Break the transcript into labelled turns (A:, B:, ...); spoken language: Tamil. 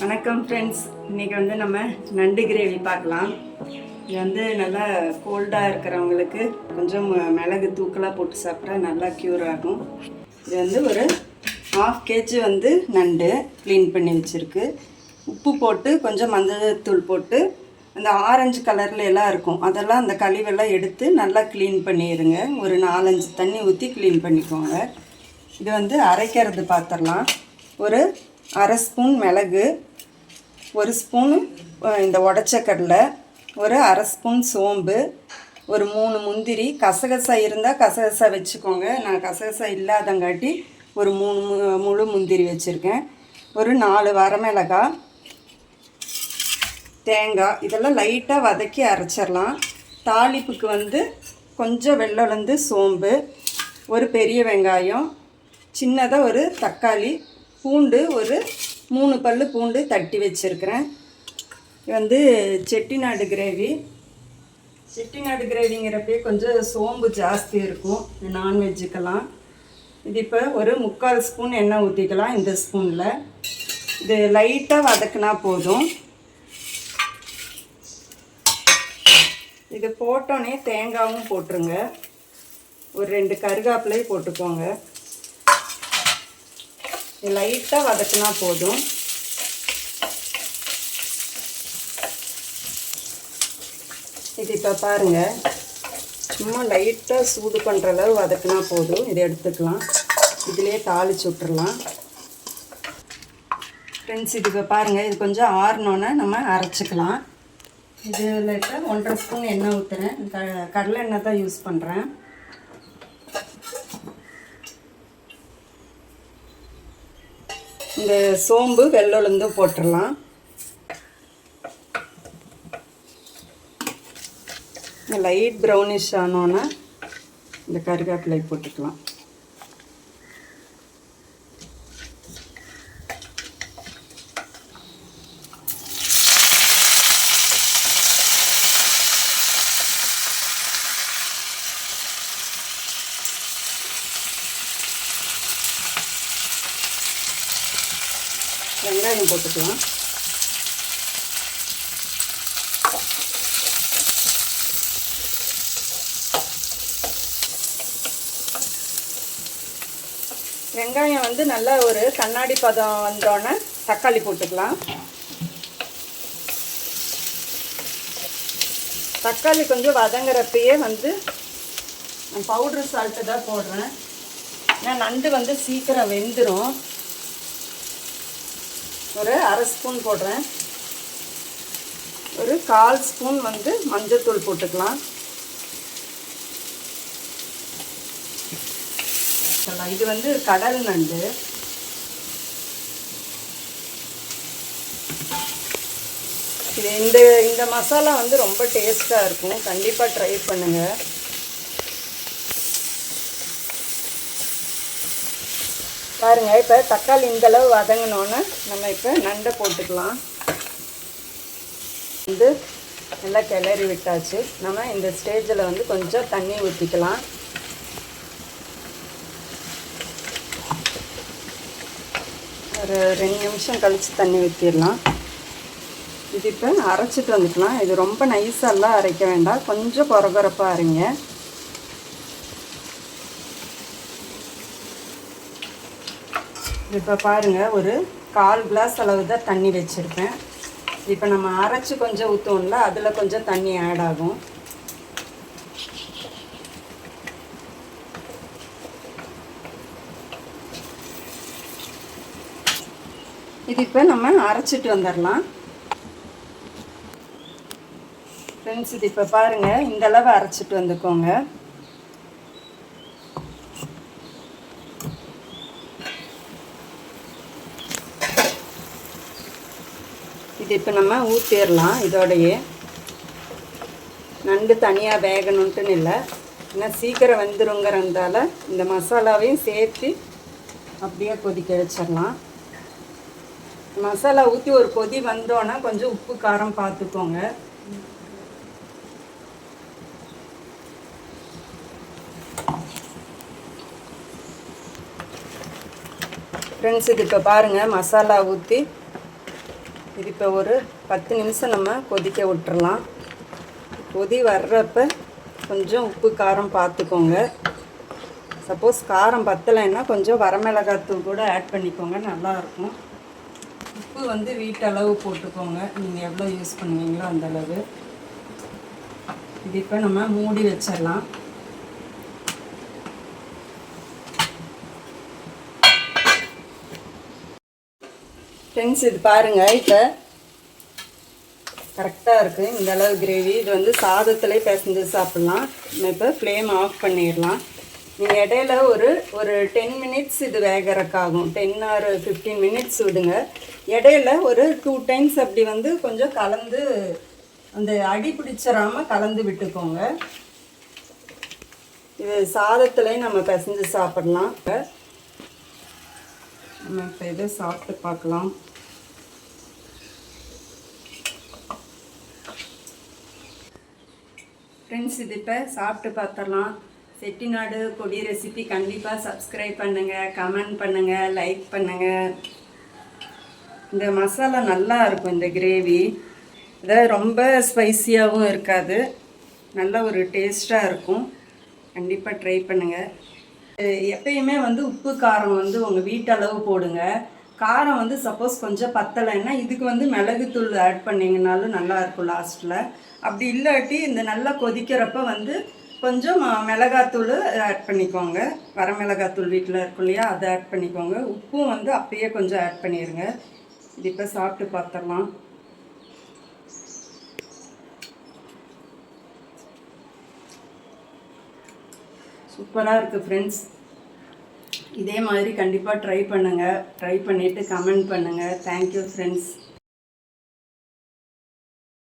A: வணக்கம் ஃப்ரெண்ட்ஸ் இன்னைக்கு வந்து நம்ம நண்டு கிரேவி பார்க்கலாம். இது வந்து நல்லா கோல்டாக இருக்கிறவங்களுக்கு கொஞ்சம் மிளகு தூக்கலாக போட்டு சாப்பிட்டா நல்லா க்யூர் ஆகும். இது வந்து ஒரு ஹாஃப் கேஜி வந்து நண்டு க்ளீன் பண்ணி வச்சுருக்கு. உப்பு போட்டு கொஞ்சம் மஞ்சள்தூள் போட்டு அந்த ஆரஞ்சு கலரில் எல்லாம் இருக்கும். அதெல்லாம் அந்த கழிவெல்லாம் எடுத்து நல்லா க்ளீன் பண்ணிடுங்க. ஒரு நாலஞ்சு தண்ணி ஊற்றி க்ளீன் பண்ணிக்கோங்க. இது வந்து அரைக்கிறது பார்த்துடலாம் ஒரு அரை ஸ்பூன் மிளகு ஒரு ஸ்பூன் இந்த உடச்ச கடலை ஒரு அரை ஸ்பூன் சோம்பு ஒரு மூணு முந்திரி. கசகசா இருந்தால் கசகசா வச்சுக்கோங்க. நான் கசகசா இல்லாதங்காட்டி ஒரு மூணு மு- முழு முந்திரி வச்சுருக்கேன். ஒரு நாலு வரமிளகாய் தேங்காய் இதெல்லாம் லைட்டாக வதக்கி அரைச்சிடலாம் தாளிப்புக்கு வந்து கொஞ்சம் வெள்ளை சோம்பு ஒரு பெரிய வெங்காயம் சின்னதாக ஒரு தக்காளி பூண்டு ஒரு மூணு பல் பூண்டு தட்டி வச்சுருக்கிறேன். வந்து செட்டிநாடு கிரேவி. செட்டிநாடு கிரேவிங்கிறப்பே கொஞ்சம் சோம்பு ஜாஸ்தி இருக்கும். நான்வெஜ்ஜுக்கெல்லாம். இது இப்போ ஒரு முக்கால் ஸ்பூன் எண்ணெய் ஊற்றிக்கலாம் இந்த ஸ்பூனில். இது லைட்டாக வதக்குனா போதும். இது போட்டோன்னே தேங்காயும் போட்டுருங்க. ஒரு ரெண்டு கருகாப்பிலையும் போட்டுக்கோங்க. லைட்டாக வதக்குனா போதும். இது இப்போ பாருங்கள் சும்மா லைட்டாக சூடு பண்ணுற அளவு வதக்குனா போதும். இதை எடுத்துக்கலாம். இதிலே தாளிச்சு விட்டுறலாம். ஃப்ரெண்ட்ஸ் இது இப்போ பாருங்கள் இது கொஞ்சம் ஆறினோன்னே நம்ம அரைச்சிக்கலாம். இதில் லைட்டாக ஒன்றரை ஸ்பூன் எண்ணெய் ஊற்றுறேன் க கடலை எண்ணெய் தான் யூஸ் பண்ணுறேன் இந்த சோம்பு வெள்ளுளுந்தும் போட்டுடலாம் லைட் ப்ரௌனிஷ் ஆனோன்னே இந்த கருவேப்பிலை போட்டுக்கலாம். வெங்காயம் போட்டுக்கலாம். வெங்காயம் வந்து நல்லா ஒரு கண்ணாடி பதம் வந்தோடனே தக்காளி போட்டுக்கலாம். தக்காளி கொஞ்சம் வதங்குறப்பயே வந்து நான் பவுட்ரு சால்ட்டு தான் போடுறேன். ஏன்னா நண்டு வந்து சீக்கிரம் வெந்துடும் ஒரு அரை ஸ்பூன் போடுறேன். ஒரு கால் ஸ்பூன் வந்து மஞ்சத்தூள் போட்டுக்கலாம். இது வந்து கடல் நண்டு. இது இந்த இந்த மசாலா வந்து ரொம்ப டேஸ்ட்டாக இருக்கும். கண்டிப்பாக ட்ரை பண்ணுங்கள் பாருங்கள் இப்போ தக்காளி இந்த அளவு வதங்கினோன்னே நம்ம இப்போ நண்டை போட்டுக்கலாம். வந்து நல்லா கிளறி விட்டாச்சு. நம்ம இந்த ஸ்டேஜில் வந்து கொஞ்சம் தண்ணி ஊற்றிக்கலாம் ஒரு ரெண்டு நிமிஷம் கழித்து தண்ணி ஊற்றிடலாம் இது இப்போ அரைச்சிட்டு வந்துக்கலாம். இது ரொம்ப நைஸெல்லாம் அரைக்க வேண்டாம். கொஞ்சம் குறகுறப்பாக அரைங்க. இப்போ பாருங்கள் ஒரு கால் கிளாஸ் அளவு தான் தண்ணி வச்சுருப்பேன். இப்போ நம்ம அரைச்சி கொஞ்சம் ஊற்றுவோம்ல அதில் கொஞ்சம் தண்ணி ஆட் ஆகும். இது இப்போ நம்ம அரைச்சிட்டு வந்துடலாம் ஃப்ரெண்ட்ஸ் இது இப்போ பாருங்கள் இந்தளவு அரைச்சிட்டு வந்துக்கோங்க. இப்போ நம்ம ஊற்றிடலாம் இதோடையே. நண்டு தனியாக வேகணுன்ட்டுன்னு இல்லை. ஏன்னா சீக்கிரம் வந்துருங்கிறதால இந்த மசாலாவையும் சேர்த்து அப்படியே கொதிக்க வச்சிடலாம் மசாலா ஊற்றி ஒரு கொதி வந்தோன்னா கொஞ்சம் உப்பு காரம் பார்த்துக்கோங்க ஃப்ரெண்ட்ஸ் இது இப்போ பாருங்கள் மசாலா ஊற்றி இப்போ ஒரு பத்து நிமிஷம் நம்ம கொதிக்க விட்டுறலாம். கொதி வர்றப்ப கொஞ்சம் உப்பு காரம் பார்த்துக்கோங்க. சப்போஸ் காரம் பத்தலைன்னா கொஞ்சம் வரமிளகாத்தூள் கூட ஆட் பண்ணிக்கோங்க நல்லாயிருக்கும். உப்பு வந்து வீட்டளவு போட்டுக்கோங்க. நீங்கள் எவ்வளோ யூஸ் பண்ணுவீங்களோ அந்த அளவு இது இப்போ நம்ம மூடி வச்சிடலாம். ஃப்ரெண்ட்ஸ் இது பாருங்கள் இப்போ கரெக்டாக இருக்குது இந்த அளவு கிரேவி இது வந்து சாதத்திலே பிசைஞ்சு சாப்பிட்லாம். நம்ம இப்போ ஃப்ளேம் ஆஃப் பண்ணிடலாம். நீங்கள் இடையில ஒரு ஒரு டென் மினிட்ஸ் இது வேகறக்காகும் டென் ஆர் ஃபிஃப்டீன் மினிட்ஸ் விடுங்க. இடையில ஒரு டூ டைம்ஸ் அப்படி வந்து கொஞ்சம் கலந்து அந்த அடி பிடிச்சிடாமல் கலந்து விட்டுக்கோங்க. இது சாதத்துலேயும் நம்ம பிசைஞ்சு இப்போ நம்ம இப்போ இதை சாப்பிட்டு பார்க்கலாம். ஃப்ரெண்ட்ஸ் இது இப்போ சாப்பிட்டு பார்த்துடலாம் செட்டிநாடு கொடி ரெசிபி கண்டிப்பாக சப்ஸ்கிரைப் பண்ணுங்கள் கமெண்ட் பண்ணுங்கள் லைக் பண்ணுங்கள் இந்த மசாலா நல்லா இருக்கும் இந்த கிரேவி இதை ரொம்ப ஸ்பைசியாகவும் இருக்காது. நல்ல ஒரு டேஸ்ட்டாக இருக்கும். கண்டிப்பாக ட்ரை பண்ணுங்கள் எப்பயுமே வந்து உப்பு காரம் வந்து உங்கள் வீட்டளவு போடுங்க. காரம் வந்து சப்போஸ் கொஞ்சம் பத்தலைன்னா இதுக்கு வந்து மிளகுத்தூள் ஆட் பண்ணிங்கனாலும் நல்லா இருக்கும் லாஸ்ட்டில் அப்படி இல்லாட்டி இந்த நல்லா கொதிக்கிறப்ப வந்து கொஞ்சம் மிளகாத்தூள் ஆட் பண்ணிக்கோங்க. வரமிளகாத்தூள் வீட்டில் இருக்கும் இல்லையா அதை ஆட் பண்ணிக்கோங்க. உப்பும் வந்து அப்பயே கொஞ்சம் ஆட் பண்ணிடுங்க இது இப்போ சாப்பிட்டு பார்த்துடலாம் சூப்பராக இருக்குது ஃப்ரெண்ட்ஸ் இதே மாதிரி கண்டிப்பாக ட்ரை பண்ணுங்கள் ட்ரை பண்ணிவிட்டு கமெண்ட் பண்ணுங்கள் தேங்க்யூ ஃப்ரெண்ட்ஸ்